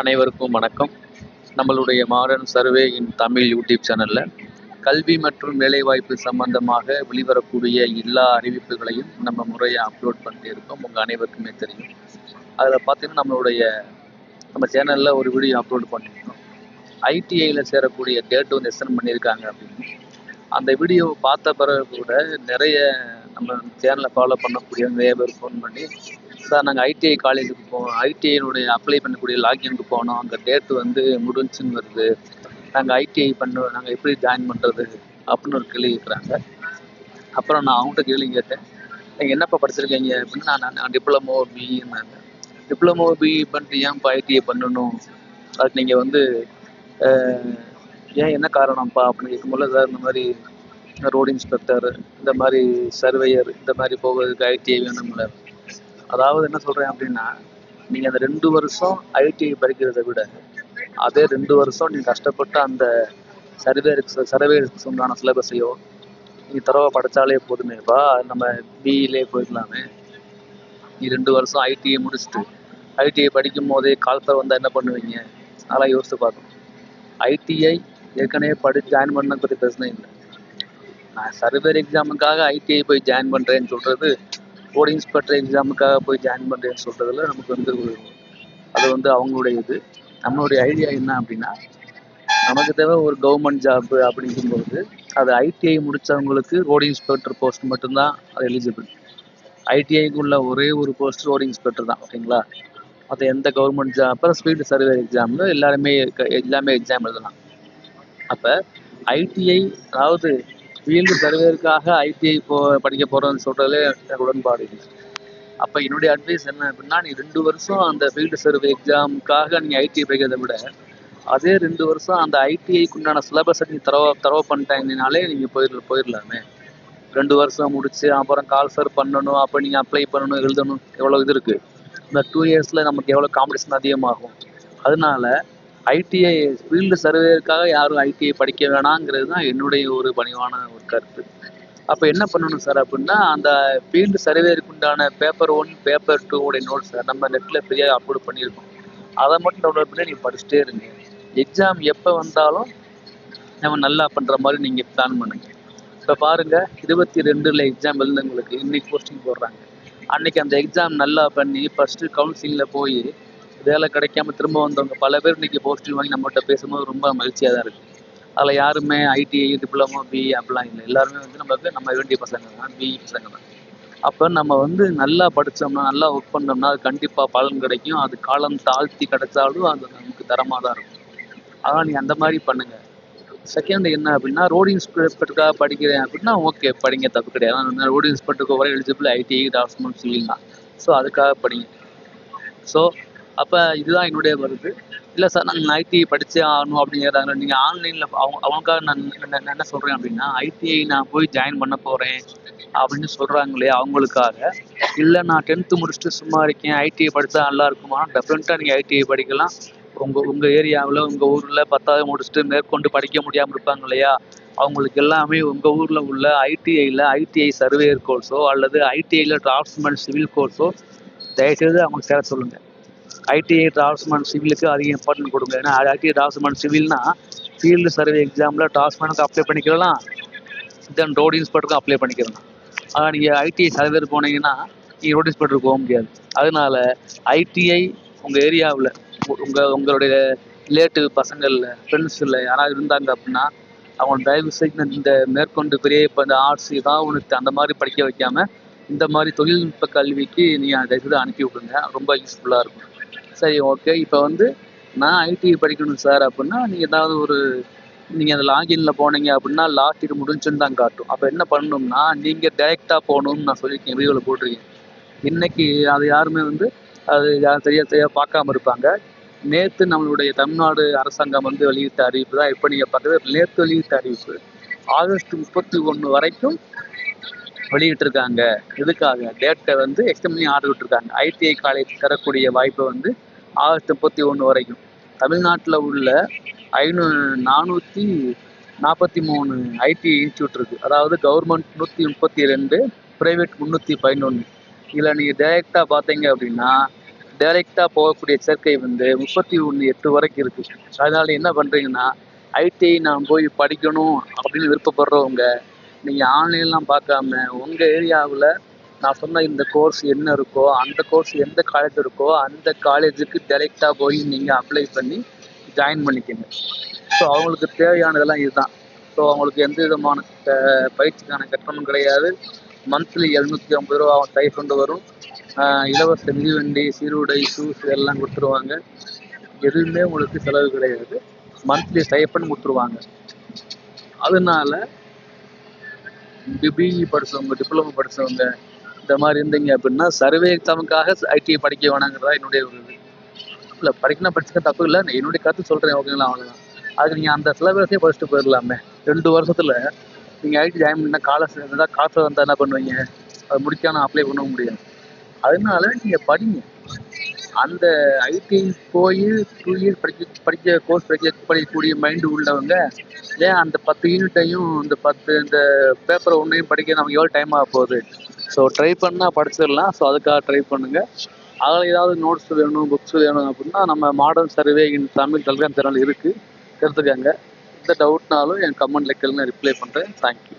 அனைவருக்கும் வணக்கம். நம்மளுடைய modern survey in Tamil YouTube சேனலில் கல்வி மற்றும் வேலைவாய்ப்பு சம்பந்தமாக வெளிவரக்கூடிய எல்லா அறிவிப்புகளையும் நம்ம முறையாக அப்லோட் பண்ணிட்டு இருக்கோம். உங்கள் அனைவருக்குமே தெரியும். அதில் பார்த்தீங்கன்னா நம்மளுடைய நம்ம சேனலில் ஒரு வீடியோ அப்லோட் பண்ணியிருக்கோம் ஐடிஐயில் சேரக்கூடிய டேட் வந்து எக்ஸ்டன் பண்ணியிருக்காங்க அப்படின்னு. அந்த வீடியோவை பார்த்த பிறகு கூட நிறைய நம்ம சேனலை ஃபாலோ பண்ணக்கூடிய நிறைய பேர் ஃபோன் பண்ணி சார் நாங்கள் ஐடிஐ காலேஜுக்கு போவோம். ஐடிஐனுடைய அப்ளை பண்ணக்கூடிய லாகினுக்கு போனோம் அங்கே டேட் வந்து முடிஞ்சுன்னு வருது. நாங்கள் ஐடிஐ பண்ண நாங்கள் எப்படி ஜாயின் பண்ணுறது அப்படின்னு ஒரு கேள்வி கேட்குறாங்க அப்புறம் நான் அவங்ககிட்ட கேள்வி கேட்டேன். நீங்கள் என்னப்பா படிச்சிருக்கீங்க அப்படின்னு நான் நான் டிப்ளமோ பிஇன்னாங்க டிப்ளமோ பிஇ பண்ணிட்டு ஏன் இப்போ ஐடிஐ பண்ணணும்? அதுக்கு நீங்கள் வந்து ஏன் என்ன காரணம்ப்பா அப்படின்னு கேட்கும்போது சார் இந்த மாதிரி ரோடு இன்ஸ்பெக்டர் இந்த மாதிரி சர்வேயர் இந்த மாதிரி போகிறதுக்கு ஐடிஐ வேணும்ல. அதாவது என்ன சொல்கிறேன் அப்படின்னா நீங்கள் அந்த ரெண்டு வருஷம் ஐடிஐ படிக்கிறதை விட அதே ரெண்டு வருஷம் நீங்கள் கஷ்டப்பட்டு அந்த சர்வேருக்கு சர்வேருக்கு உண்டான சிலபஸையோ நீங்கள் தரவை படித்தாலே போதுமேப்பா நம்ம பிஇலே போயிடலாமே. நீ ரெண்டு வருஷம் ஐடிஐ முடிச்சுட்டு ஐடிஐ படிக்கும் போதே காலத்தில் வந்தால் என்ன பண்ணுவீங்க? அதெல்லாம் யோசித்து பார்க்கணும். ஐடிஐ ஏற்கனவே படி ஜாயின் பண்ண பற்றி பிரச்சனை இல்லை. நான் சர்வேர் எக்ஸாமுக்காக ஐடிஐ போய் ஜாயின் பண்ணுறேன்னு சொல்கிறது ரோடு இன்ஸ்பெக்டர் எக்ஸாமுக்காக போய் ஜாயின் பண்ணுறேன்னு சொல்கிறதுல நமக்கு வந்து ஒரு அது வந்து அவங்களுடைய இது நம்மளுடைய ஐடியா என்ன அப்படின்னா நமக்கு தேவை ஒரு கவர்மெண்ட் ஜாப் அப்படிங்கும்போது அது ஐடிஐ முடித்தவங்களுக்கு ரோடு இன்ஸ்பெக்டர் போஸ்ட் மட்டும்தான் அது எலிஜிபிள் ஐடிஐக்குள்ள ஒரே ஒரு போஸ்ட் ரோடு இன்ஸ்பெக்டர் தான் ஓகேங்களா அது எந்த கவர்மெண்ட் ஜாப் அப்புறம் ஸ்பீடு சர்வே எக்ஸாமில் எல்லாருமே க- எல்லாமே எக்ஸாம் எழுதலாம். அப்போ ஐடிஐ அதாவது ஃபீல்டு சர்வேருக்காக ஐடிஐ போ படிக்க போகிறோன்னு சொல்கிறதுல எனக்கு உடன்பாடு இல்லை. அப்போ என்னுடைய அட்வைஸ் என்ன அப்படின்னா நீ ரெண்டு வருஷம் அந்த ஃபீல்டு சர்வே எக்ஸாமுக்காக நீங்கள் ஐடிஐ படிக்கிறதை விட அதே ரெண்டு வருஷம் அந்த ஐடிஐக்கு உண்டான சிலபஸை நீ தரவ தரவ பண்ணிட்டாங்கனாலே நீங்கள் போயிடல போயிடலாமே ரெண்டு வருஷம் முடிச்சு அப்புறம் கால்ஃபர் பண்ணணும் அப்போ நீங்கள் அப்ளை பண்ணணும் எழுதணும் எவ்வளோ இது இருக்குது இந்த டூ இயர்ஸில் நமக்கு எவ்வளோ காம்படிஷன் அதிகமாகும். அதனால ஐடிஐ ஃபீல்டு சர்வேக்காக யாரும் ஐடிஐ படிக்க வேணாங்கிறது தான் என்னுடைய ஒரு பணிவான கருத்து. அப்போ என்ன பண்ணணும் சார் அப்படின்னா அந்த ஃபீல்டு சர்வேருக்கு உண்டான பேப்பர் ஒன் பேப்பர் டூ உடைய நோட்ஸ் நம்ம நெட்டில் ஃப்ரீயாக அப்லோட் பண்ணியிருக்கோம் அதை மட்டும் டவுன்லோட் பண்ணி நீங்கள் படிச்சுட்டே இருங்க. எக்ஸாம் எப்போ வந்தாலும் நம்ம நல்லா பண்ணுற மாதிரி நீங்கள் பிளான் பண்ணுங்க. இப்போ பாருங்க இருபத்தி ரெண்டில் எக்ஸாம் எழுந்தவங்களுக்கு இன்னைக்கு போஸ்டிங் போடுறாங்க. அன்னைக்கு அந்த எக்ஸாம் நல்லா பண்ணி ஃபஸ்ட்டு கவுன்சிலிங்கில் போய் வேலை கிடைக்காம திரும்ப வந்தவங்க பல பேர் இன்னைக்கு போஸ்டிங் வாங்கி நம்மகிட்ட பேசும்போது ரொம்ப மகிழ்ச்சியாக தான் இருக்குது அதில் யாருமே ஐடிஐ டிப்ளமோ பிஇ அப்படிலாம் இல்லை. எல்லாருமே வந்து நமக்கு நம்ம வேண்டிய பசங்க தான். பிஇ பசங்க தான். அப்போ நம்ம வந்து நல்லா படித்தோம்னா நல்லா ஒர்க் பண்ணோம்னா அது கண்டிப்பாக பலன் கிடைக்கும். அது காலம் தாழ்த்தி கிடைச்சாலும் அது நமக்கு தரமாக தான் இருக்கும். அதனால் நீ அந்த மாதிரி பண்ணுங்கள் செகண்ட் என்ன அப்படின்னா ரோடு இன்ஸ்பெக்டருக்காக படிக்கிறேன் அப்படின்னா ஓகே படிங்க தப்பு கிடையாது. ரோடு இன்ஸ்பெக்டருக்கு வர எலிஜிபிள் ஐடிஐ டாக்குமெண்ட் சிவில் தான். ஸோ அதுக்காக படிங்க. ஸோ அப்போ இதுதான் என்னுடைய வருது இல்லை சார் நான் ஐடிஐ படித்தே ஆகணும் அப்படிங்கிறாங்க நீங்கள் ஆன்லைனில் அவங்க அவங்களுக்காக நான் என்ன- நான் என்ன சொல்கிறேன் அப்படின்னா ஐடிஐ நான் போய் ஜாயின் பண்ண போகிறேன் அப்படின்னு சொல்கிறாங்களே அவங்களுக்காக. இல்லை நான் டென்த்து முடிச்சுட்டு சும்மா இருக்கேன் ஐடிஐ படித்தா நல்லா இருக்குமா? டெஃபினட்டாக நீங்கள் ஐடிஐ படிக்கலாம். உங்கள் உங்கள் ஏரியாவில் உங்கள் ஊரில் பத்தாவது முடிச்சுட்டு மேற்கொண்டு படிக்க முடியாமல் இருப்பாங்க இல்லையா? அவங்களுக்கு எல்லாமே உங்கள் ஊரில் உள்ள ஐடிஐயில் ஐடிஐ சர்வேயர் கோர்ஸோ அல்லது ஐடிஐயில் டிராஃப்ட்ஸ்மேன் சிவில் கோர்ஸோ தயவுசெய்து அவங்களுக்கு சேர சொல்லுங்கள் ஐடிஐ டிராஃப்ட்ஸ்மேன் சிவிலுக்கு அதிக இம்பார்ட்டன்ட் கொடுங்க. ஏன்னா ஐடிஐ டிராஃப்ட்ஸ்மேன் சிவில்னா ஃபீல்டு சர்வே எக்ஸாமில் டிராஃப்ட்ஸ்மேனுக்கு அப்ளை பண்ணிக்கலாம் தென் ரோடு இன்ஸ்பெக்டருக்கும் அப்ளை பண்ணிக்கலாம் ஆனால் நீங்கள் ஐடிஐ சர்வேர் போனீங்கன்னா நீங்கள் ரோடு இன்ஸ்பெக்டருக்கு போக முடியாது. அதனால ஐடிஐ உங்கள் ஏரியாவில் உங்கள் உங்களுடைய ரிலேட்டிவ் பசங்களில் ஃப்ரெண்ட்ஸில் யாராவது இருந்தாங்க அப்படின்னா அவங்க தயவு செய்து இந்த மேற்கொண்டு பெரிய இப்போ இந்த ஆர்ட்ஸ் ஏதாவது ஒன்று அந்த மாதிரி படிக்க வைக்காமல் இந்த மாதிரி தொழில்நுட்ப கல்விக்கு நீங்கள் தயவுசெய்து அனுப்பி விடுங்க. ரொம்ப யூஸ்ஃபுல்லாக இருக்கும். சரி ஓகே இப்போ வந்து நான் ஐடி படிக்கணும் சார் அப்படின்னா நீங்கள் ஏதாவது ஒரு நீங்கள் அந்த லாகின்ல போனீங்க அப்படின்னா லாஸ்ட் இயர் முடிஞ்சுன்னு தான் காட்டும். அப்போ என்ன பண்ணணும்னா நீங்கள் டைரெக்டாக போகணும்னு நான் சொல்லியிருக்கேன் வீடியோவில் போட்டிருக்கேன். இன்னைக்கு அது யாருமே வந்து அது யாரும் சரியாக சரியாக பார்க்காம இருப்பாங்க. நேற்று நம்மளுடைய தமிழ்நாடு அரசாங்கம் வந்து வெளியிட்ட அறிவிப்பு தான். இப்போ நீங்கள் பார்க்குறது நேற்று வெளியிட்ட அறிவிப்பு. ஆகஸ்ட் முப்பத்தி ஒன்று வரைக்கும் வெளியிட்டிருக்காங்க. இதுக்காக டேட்டை வந்து எக்ஸ்டெண்ட் பண்ணி ஆர்டர் விட்டுருக்காங்க. ஐடிஐ காலேஜ் தரக்கூடிய வாய்ப்பை வந்து ஆகஸ்ட் முப்பத்தி ஒன்று வரைக்கும். தமிழ்நாட்டில் உள்ள ஐநூ நானூற்றி நாற்பத்தி மூணு ஐடி இன்ஸ்டியூட் இருக்குது அதாவது கவர்மெண்ட் நூற்றி முப்பத்தி ரெண்டு ப்ரைவேட் முந்நூற்றி பதினொன்று இதில் நீங்கள் டைரெக்டாக பார்த்தீங்க அப்படின்னா டைரெக்டாக போகக்கூடிய சேர்க்கை வந்து முப்பத்தி ஒன்று எட்டு வரைக்கும் இருக்குது அதனால் என்ன பண்ணுறீங்கன்னா ஐடிஐ நான் போய் படிக்கணும் அப்படின்னு விருப்பப்படுறவங்க நீங்கள் ஆன்லைன்லாம் பார்க்காம உங்கள் ஏரியாவில் நான் சொன்ன இந்த கோர்ஸ் என்ன இருக்கோ அந்த கோர்ஸ் எந்த காலேஜ் இருக்கோ அந்த காலேஜுக்கு டைரெக்டாக போய் நீங்கள் அப்ளை பண்ணி ஜாயின் பண்ணிக்கங்க. ஸோ அவங்களுக்கு தேவையானதெல்லாம் இதுதான். ஸோ அவங்களுக்கு எந்த விதமான பயிற்சிக்கான கட்டணமும் கிடையாது. மந்த்லி எழுநூற்றி ஐம்பது ரூபா கை கொண்டு வரும். ஆஹ் இலவச மிதிவண்டி சீருடை ஷூஸ் எல்லாம் கொடுத்துருவாங்க. எதுவுமே உங்களுக்கு செலவு கிடையாது. மந்த்லி ஸ்டைஃபன் கொடுத்துருவாங்க. அதனால பிபிஇ படிச்சவங்க டிப்ளமோ படிச்சவங்க இந்த மாதிரி இருந்தீங்க அப்படின்னா சர்வே எக்ஸாமுக்காக ஐடிஐ படிக்க வேணாங்கிறதா என்னுடைய ஒரு இது. இல்லை படிக்கணும் படிச்சுக்க தப்பு இல்லை. நான் என்னுடைய கருத்து சொல்கிறேன் ஓகேங்களா? அவ்வளோதான் அதுக்கு நீங்கள் அந்த சிலபஸே படிச்சுட்டு போயிடலாமே. ரெண்டு வருஷத்தில் நீங்கள் ஐடி ஜாயின் பண்ணால் காலேஜ் இருந்தால் காசு வந்தால் என்ன பண்ணுவீங்க? அது முடிக்காமல் அப்ளை பண்ண முடியாது. அதனால நீங்கள் படிங்க. அந்த ஐடி போய் டூ இயர்ஸ் படிக்க படிக்க கோர்ஸ் படிக்க படிக்கக்கூடிய மைண்டு உள்ளவங்க ஏன் அந்த பத்து யூனிட்டையும் இந்த பத்து இந்த பேப்பரை ஒன்றையும் படிக்க நமக்கு எவ்வளோ டைம் ஆக போகுது? ஸோ ட்ரை பண்ணால் படிச்சிடலாம். ஸோ அதுக்காக ட்ரை பண்ணுங்கள் அதில் ஏதாவது நோட்ஸ் வேணும் புக்ஸ் வேணும் அப்படின்னா நம்ம modern survey in Tamil Telegram channel இருக்குது எடுத்துக்கோங்க எந்த டவுட்னாலும் என் கமெண்ட்ல கேளுங்க. ரிப்ளை பண்ணுறேன் தேங்க்யூ